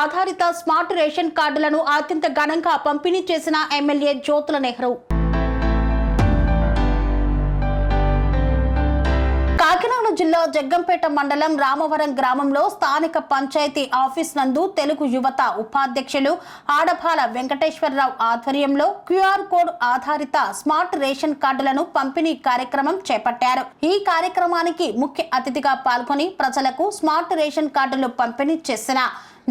ఆధారిత smart ration కార్డులను అత్యంత ఘనంగా పంపిణీ చేసిన ఎమ్మెల్యే జ్యోతుల నెహ్రూ. కాకినాడ జిల్లా జగ్గంపేట మండలం రామవరం గ్రామంలో స్థానిక పంచాయతీ ఆఫీస్ నందు తెలుగు యువత ఉపాధ్యక్షులు ఆడపాల వెంకటేశ్వరరావు ఆధ్వర్యంలో క్యూఆర్ కోడ్ ఆధారిత స్మార్ట్ రేషన్ కార్డులను పంపిణీ కార్యక్రమం చేపట్టారు. ఈ కార్యక్రమానికి ముఖ్య అతిథిగా పాల్గొని ప్రజలకు స్మార్ట్ రేషన్ కార్డులు పంపిణీ చేసిన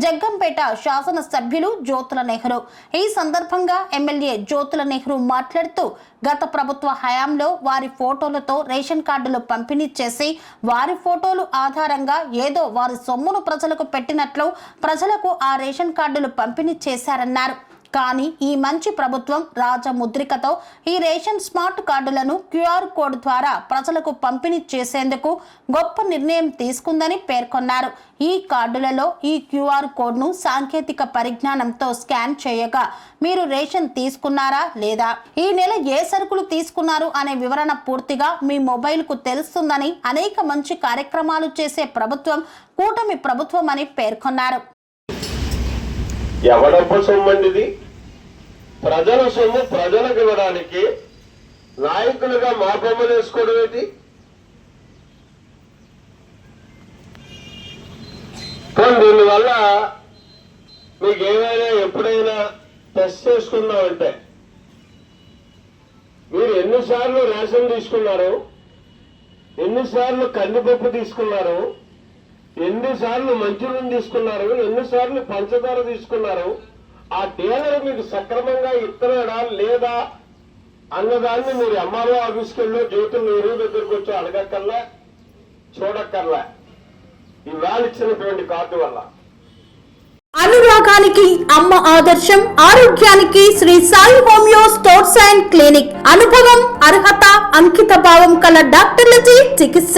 జగ్గంపేట శాసన సభ్యులు జ్యోతుల నెహ్రూ. ఈ సందర్భంగా ఎమ్మెల్యే జ్యోతుల నెహ్రూ మాట్లాడుతూ గత ప్రభుత్వ హయాంలో వారి ఫోటోలతో రేషన్ కార్డులు పంపిణీ చేసి వారి ఫోటోలు ఆధారంగా ఏదో వారి సొమ్మును ప్రజలకు పెట్టినట్లు ప్రజలకు ఆ రేషన్ కార్డులు పంపిణీ చేశారన్నారు. కానీ ఈ మంచి ప్రభుత్వం రాజముద్రికతో ఈ రేషన్ స్మార్ట్ కార్డులను క్యూఆర్ కోడ్ ద్వారా ప్రజలకు పంపిణీ చేసేందుకు గొప్ప నిర్ణయం తీసుకుందని పేర్కొన్నారు. ఈ కార్డులలో ఈ క్యూఆర్ కోడ్ను సాంకేతిక పరిజ్ఞానంతో స్కాన్ చేయగా మీరు రేషన్ తీసుకున్నారా లేదా? ఈ నెల ఏ సరుకులు తీసుకున్నారు అనే వివరణ పూర్తిగా మీ మొబైల్కు తెలుస్తుందని అనేక మంచి కార్యక్రమాలు చేసే ప్రభుత్వం కూటమి ప్రభుత్వం అని పేర్కొన్నారు. ఎవడబ్బ సొమ్మండిది? ప్రజల సొమ్ము ప్రజలకు ఇవ్వడానికి నాయకులుగా మా బొమ్మలు వేసుకోవడం ఏంటి? దీనివల్ల మీకు ఏమైనా ఎప్పుడైనా టెస్ట్ చేసుకున్నామంటే మీరు ఎన్నిసార్లు రేషన్ తీసుకున్నారు? ఎన్నిసార్లు కందిపప్పు తీసుకున్నారు? ఎన్నిసార్లు మంచినూనె తీసుకున్నారు? ఎన్నిసార్లు పంచదార తీసుకున్నారు? ఆ డీలర్ మీకు సక్రమంగా ఇస్తున్నాడా లేదా అన్నదాన్ని మీరు ఎంఆర్ఓ ఆఫీస్కి వెళ్ళి జ్యోతులు ఎరువు దగ్గరకు వచ్చి అడగక్కర్లా చూడక్కర్లా. ఇవాళ ఇచ్చినటువంటి కార్డు వల్ల. అనురాగానికి అమ్మ ఆదర్శం ఆరోగ్యానికి Shri Sai homeo stores and clinic. అనుభవం అర్హత అంకిత భావం కల డాక్టర్లచే చికిత్స.